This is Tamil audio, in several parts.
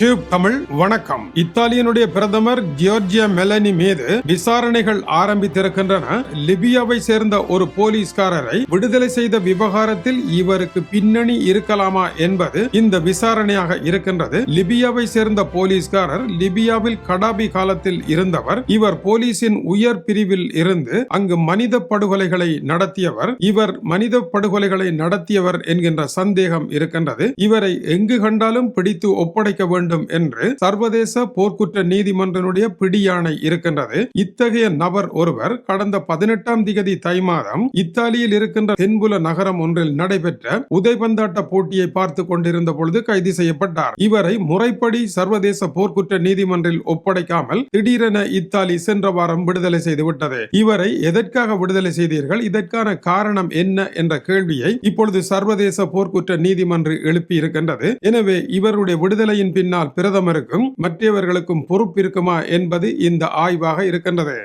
டியூப் தமிழ் வணக்கம். இத்தாலியனுடைய பிரதமர் ஜியோர்ஜியா மெலனி மீது விசாரணைகள் ஆரம்பித்திருக்கின்றன. லிபியாவை சேர்ந்த ஒரு போலீஸ்காரரை விடுதலை செய்த விவகாரத்தில் இவருக்கு பின்னணி இருக்கலாமா என்பது இந்த விசாரணையாக இருக்கின்றது. லிபியாவை சேர்ந்த போலீஸ்காரர் லிபியாவில் கடாபி காலத்தில் இருந்தவர் இவர் போலீசின் உயர் பிரிவில் இருந்து அங்கு மனித படுகொலைகளை நடத்தியவர் இவர் மனித படுகொலைகளை நடத்தியவர் என்கின்ற சந்தேகம் இருக்கின்றது. இவரை எங்கு கண்டாலும் பிடித்து ஒப்படைக்க வேண்டும் என்று சர்வதேச போர்க்குற்ற நீதிமன்றனுடைய பிடியாணை இருக்கின்றது. இத்தகைய நபர் ஒருவர் கடந்த பதினெட்டாம் திகதி தை மாதம் இத்தாலியில் இருக்கின்ற தென்புல நகரம் ஒன்றில் நடைபெற்ற உதைபந்தாட்ட போட்டியை பார்த்து கொண்டிருந்த பொழுது கைது செய்யப்பட்டார். இவரை முறைப்படி சர்வதேச போர்க்குற்ற நீதிமன்றில் ஒப்படைக்காமல் திடீரென இத்தாலி சென்ற வாரம் விடுதலை செய்துவிட்டது. இவரை எதற்காக விடுதலை செய்தீர்கள்? இதற்கான காரணம் என்ன என்ற கேள்வியை இப்பொழுது சர்வதேச போர்க்குற்ற நீதிமன்றம் எழுப்பி இருக்கின்றது எனவே இவருடைய விடுதலையின் பின்னால் பிரதமருக்கும் மற்றவர்களுக்கும் பொறுப்பு இருக்குமா என்பது இந்த ஆய்வாக இருக்கின்றது.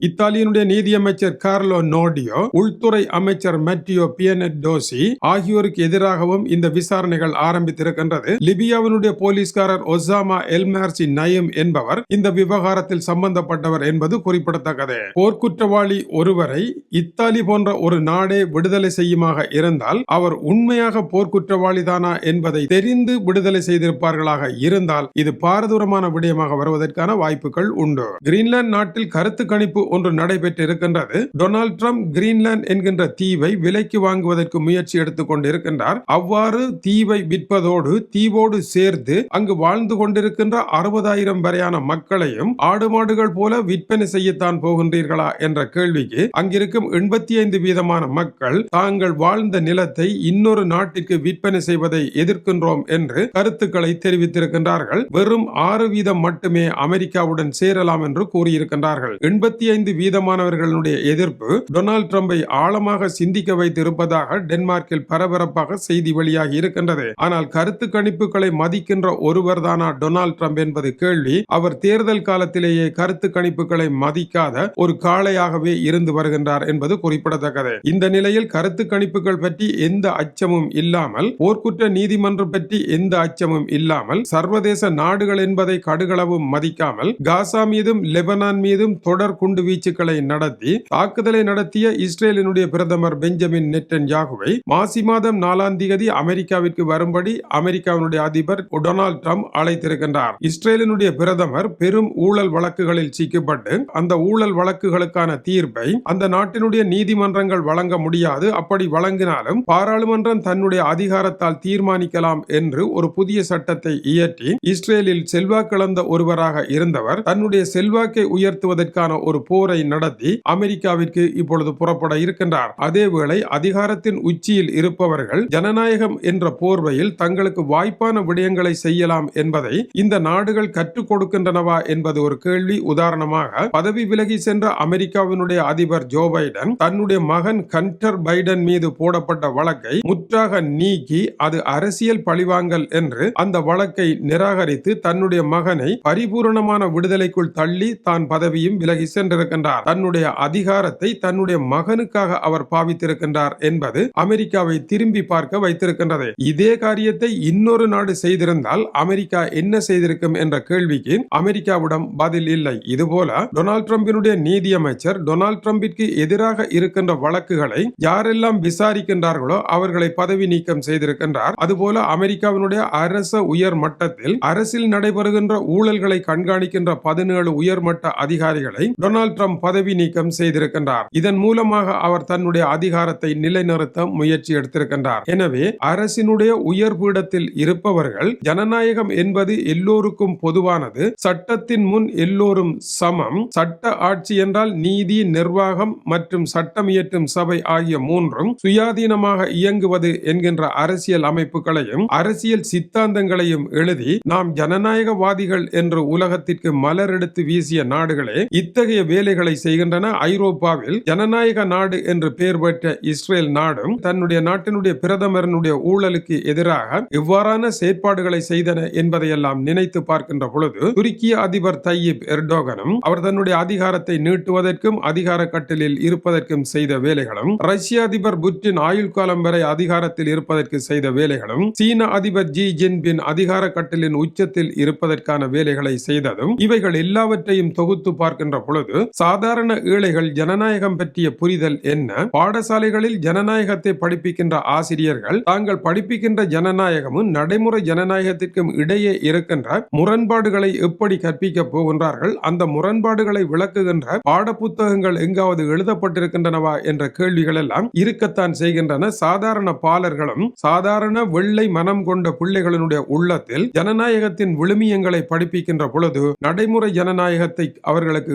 இத்தாலியினுடைய நீதியமைச்சர் கார்லோ நோடியோ உள்துறை அமைச்சர் மெட்டியோ பியனட் டோசி ஆகியோருக்கு எதிராகவும் இந்த விசாரணைகள் ஆரம்பித்திருக்கின்றது. லிபியாவினுடைய போலீஸ்காரர் ஒசாமா எல்மார்சி நயம் என்பவர் இந்த விவகாரத்தில் சம்பந்தப்பட்டவர் என்பது குறிப்பிடத்தக்கது. போர்க்குற்றவாளி ஒருவரை இத்தாலி போன்ற ஒரு நாடே விடுதலை செய்யுமாக இருந்தால் அவர் உண்மையாக போர்க்குற்றவாளிதானா என்பதை தெரிந்து விடுதலை செய்திருப்பார்களாக இருந்தால் இது பாரதூரமான விடயமாக வருவதற்கான வாய்ப்புகள் உண்டு. கிரீன்லாந்து நாட்டில் கருத்து கணிப்பு ஒன்று நடைபெற்று இருக்கின்றது டொனால்ட் ட்ரம்ப் கிரீன்லாந்து என்கின்ற தீவை விலைக்கு வாங்குவதற்கு முயற்சி எடுத்துக் கொண்டிருக்கின்றார். அவ்வாறு தீவை விற்பதோடு தீவோடு சேர்த்து அங்கு வாழ்ந்து கொண்டிருக்கின்ற அறுபதாயிரம் வரையான மக்களையும் ஆடு மாடுகள் போல விற்பனை செய்யத்தான் போகின்றீர்களா என்ற கேள்விக்கு அங்கிருக்கும் எண்பத்தி ஐந்து வீதமான மக்கள் தாங்கள் வாழ்ந்த நிலத்தை இன்னொரு நாட்டிற்கு விற்பனை செய்வதை எதிர்க்கின்றோம் என்று கருத்துக்களை தெரிவித்திருக்கின்றார்கள். வெறும் ஆறு வீதம் மட்டுமே அமெரிக்காவுடன் சேரலாம் என்று கூறியிருக்கின்றார்கள். எண்பத்தி பதினைந்து வீதமானவர்களுடைய எதிர்ப்பு டொனால்டு டிரம்பை ஆழமாக சிந்திக்க வைத்திருப்பதாக டென்மார்க்கில் பரபரப்பாக செய்தி வெளியாகி இருக்கின்றது. ஆனால் கருத்து கணிப்புகளை மதிக்கின்ற ஒருவர் தானா டொனால்டு டிரம்ப் என்பது கேள்வி. அவர் தேர்தல் காலத்திலேயே கருத்து கணிப்புகளை மதிக்காத ஒரு காளையாகவே இருந்து வருகின்றார் என்பது குறிப்பிடத்தக்கது. இந்த நிலையில் கருத்து கணிப்புகள் பற்றி எந்த அச்சமும் இல்லாமல் போர்க்குற்ற நீதிமன்றம் பற்றி எந்த அச்சமும் இல்லாமல் சர்வதேச நாடுகள் என்பதை கடுகளவும் மதிக்காமல் காசா மீதும் லெபனான் மீதும் தொடர் குண்டு வீச்சுக்களை நடத்தி தாக்குதலை நடத்திய இஸ்ரேலினுடைய பிரதமர் பெஞ்சமின் நெட்டன் யாகுவை மாசி மாதம் நாலாம் தேதி அமெரிக்காவிற்கு வரும்படி அமெரிக்காவினுடைய அதிபர் டொனால்ட் ட்ரம்ப் அழைத்திருக்கின்றார். இஸ்ரேலினுடைய பிரதமர் பெரும் ஊழல் வழக்குகளில் சிக்கப்பட்டு அந்த ஊழல் வழக்குகளுக்கான தீர்ப்பை அந்த நாட்டினுடைய நீதிமன்றங்கள் வழங்க முடியாது. அப்படி வழங்கினாலும் பாராளுமன்றம் தன்னுடைய அதிகாரத்தால் தீர்மானிக்கலாம் என்று ஒரு புதிய சட்டத்தை இயற்றி இஸ்ரேலில் செல்வாக்கிழந்த ஒருவராக இருந்தவர் தன்னுடைய செல்வாக்கை உயர்த்துவதற்கான ஒரு போரை நடத்தி அமெரிக்காவிற்கு இப்பொழுது புறப்பட இருக்கின்றார். அதேவேளை அதிகாரத்தின் உச்சியில் இருப்பவர்கள் ஜனநாயகம் என்ற போர்வையில் தங்களுக்கு வாய்ப்பான விடயங்களை செய்யலாம் என்பதை இந்த நாடுகள் கற்றுக் கொடுக்கின்றனவா என்பது ஒரு கேள்வி. உதாரணமாக பதவி விலகி சென்ற அமெரிக்காவினுடைய அதிபர் ஜோ பைடன் தன்னுடைய மகன் கண்டர் பைடன் மீது போடப்பட்ட வழக்கை முற்றாக நீக்கி அது அரசியல் பழிவாங்கல் என்று அந்த வழக்கை நிராகரித்து தன்னுடைய மகனை பரிபூரணமான விடுதலைக்குள் தள்ளி தான் பதவியும் விலகி சென்றிருக்கின்றார் தன்னுடைய அதிகாரத்தை தன்னுடைய மகனுக்காக அவர் பாவித்திருக்கின்றார் என்பது அமெரிக்காவை திரும்பி பார்க்க வைத்திருக்கின்றது. இதே காரியத்தை இன்னொரு நாடு செய்திருந்தால் அமெரிக்கா என்ன செய்திருக்கும் என்ற கேள்விக்கு அமெரிக்காவிடம் பதில் இல்லை. இதுபோல டொனால்ட் ட்ரம்பினுடைய நீதியமைச்சர் டொனால்ட் ட்ரம்பிற்கு எதிராக இருக்கின்ற வழக்குகளை யாரெல்லாம் விசாரிக்கின்றார்களோ அவர்களை பதவி நீக்கம் செய்திருக்கின்றார். அதுபோல அமெரிக்காவினுடைய அரச உயர் மட்டத்தில் அரசில் நடைபெறுகின்ற ஊழல்களை கண்காணிக்கின்ற பதினேழு உயர்மட்ட அதிகாரிகளை டொனால்ட் ட்ரம்ப் பதவி நீக்கம் செய்திருக்கின்றார். இதன் மூலமாக அவர் தன்னுடைய அதிகாரத்தை நிலைநிறுத்த முயற்சி எடுத்திருக்கின்றார். எனவே அரசினுடைய உயர் பீடத்தில் இருப்பவர்கள் ஜனநாயகம் என்பது எல்லோருக்கும் பொதுவானது சட்டத்தின் முன் எல்லோரும் சமம் சட்ட ஆட்சி என்றால் நீதி நிர்வாகம் மற்றும் சட்டம் இயற்றும் சபை ஆகிய மூன்றும் சுயாதீனமாக இயங்குவது என்கின்ற அரசியல் அமைப்புகளையும் அரசியல் சித்தாந்தங்களையும் எழுதி நாம் ஜனநாயகவாதிகள் என்று உலகத்திற்கு மலர் எடுத்து வீசிய நாடுகளே இத்தகைய வேலை வேலைகளை செய்கின்றன. ஐரோப்பாவில் ஜனநாயக நாடு என்று பெயர் பெற்ற இஸ்ரேல் நாடும் தன்னுடைய நாட்டினுடைய பிரதமரனுடைய ஊழலுக்கு எதிராக எவ்வாறான செயற்பாடுகளை செய்தன என்பதையெல்லாம் நினைத்து பார்க்கின்ற பொழுது துருக்கிய அதிபர் தையீப் எர்டோகனும் அவர் தன்னுடைய அதிகாரத்தை நீட்டுவதற்கும் அதிகார கட்டிலில் இருப்பதற்கும் செய்த வேலைகளும் ரஷ்ய அதிபர் புட்டின் ஆயுள் காலம் வரை அதிகாரத்தில் இருப்பதற்கு செய்த வேலைகளும் சீன அதிபர் ஜி ஜின்பின் அதிகார கட்டிலின் உச்சத்தில் இருப்பதற்கான வேலைகளை செய்ததும் இவைகள் எல்லாவற்றையும் தொகுத்து பார்க்கின்ற பொழுது சாதாரண ஏழைகள் ஜனநாயகம் பற்றிய புரிதல் என்ன? பாடசாலைகளில் ஜனநாயகத்தை படிப்பிக்கின்ற ஆசிரியர்கள் தாங்கள் படிப்பிக்கின்ற ஜனநாயகமும் நடைமுறை ஜனநாயகத்திற்கும் இடையே இருக்கின்ற முரண்பாடுகளை எப்படி கற்பிக்க போகின்றார்கள் அந்த முரண்பாடுகளை விளக்குகின்ற பாடப்புத்தகங்கள் எங்காவது எழுதப்பட்டிருக்கின்றனவா என்ற கேள்விகள் எல்லாம் இருக்கத்தான் செய்கின்றன. சாதாரண பாலர்களும் சாதாரண வெள்ளை மனம் கொண்ட பிள்ளைகளினுடைய உள்ளத்தில் ஜனநாயகத்தின் விழுமியங்களை படிப்பிக்கின்ற பொழுது நடைமுறை ஜனநாயகத்தை அவர்களுக்கு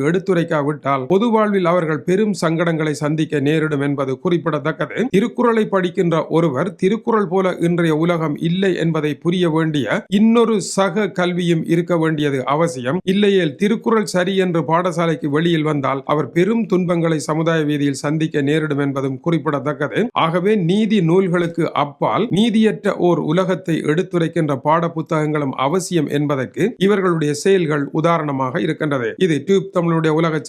இல்லாவிட்டால் பொது வாழ்வில் அவர்கள் பெரும் சங்கடங்களை சந்திக்க நேரிடும் என்பது குறிப்பிடத்தக்கது. திருக்குறளை படிக்கின்ற ஒருவர் திருக்குறள் போல இன்றைய உலகம் இல்லை என்பதை புரிய வேண்டிய இன்னொரு சக கல்வியும் இருக்க வேண்டியது அவசியம். இல்லையேல் திருக்குறள் சரி என்று பாடசாலைக்கு வெளியில் வந்தால் அவர் பெரும் துன்பங்களை சமுதாய வீதியில் சந்திக்க நேரிடும் என்பதும் குறிப்பிடத்தக்கது. ஆகவே நீதி நூல்களுக்கு அப்பால் நீதியற்ற ஓர் உலகத்தை எடுத்துரைக்கின்ற பாட புத்தகங்களும் அவசியம் என்பதற்கு இவர்களுடைய செயல்கள் உதாரணமாக இருக்கின்றது. இது டியூப் தமிழுடைய உலக